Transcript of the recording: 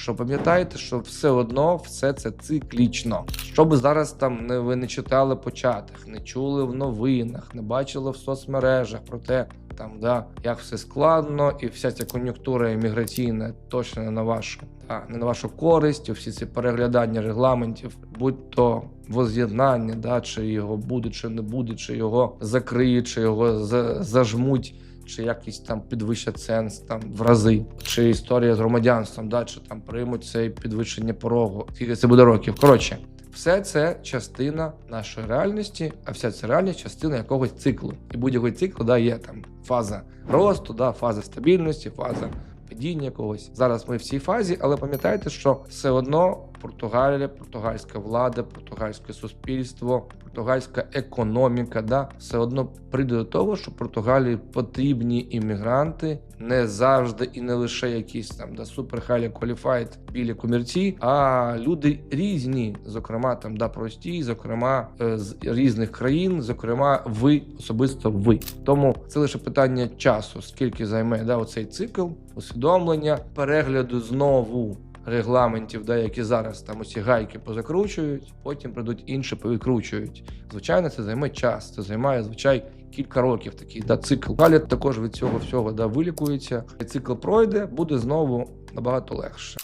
що пам'ятайте, що все одно все це циклічно. Що би зараз там не ви не читали по не чули в новинах, не бачили в соцмережах про те, там да як все складно, і вся ця кон'юнктура імміграційна точно не на вашу, да, не на вашу користь. Всі ці переглядання регламентів, будь то воз'єднання, да, чи його буде, чи не буде, чи його закриють, чи його за- зажмуть. Чи якийсь там підвищать сенс там в рази, чи історія з громадянством, да, чи там приймуть це підвищення порогу, скільки це буде років. Коротше, все це частина нашої реальності, а вся ця реальність частина якогось циклу. І будь-який цикл да, є там фаза росту, да, фаза стабільності, фаза падіння якогось. Зараз ми в цій фазі, але пам'ятайте, що все одно Португалія, португальська влада, португальське суспільство, португальська економіка, да, все одно прийде до того, що Португалії потрібні іммігранти не завжди і не лише якісь там да супер highly qualified білі комірці, а люди різні, зокрема там да прості, зокрема е, з різних країн, зокрема, ви особисто ви. Тому це лише питання часу, скільки займе да оцей цикл усвідомлення, перегляду знову регламентів, да, які зараз там усі гайки позакручують, потім прийдуть інші, повикручують. Звичайно, це займе час. Це займає звичай кілька років. Такий да цикл. Далі також від цього всього да вилікується. Цикл пройде, буде знову набагато легше.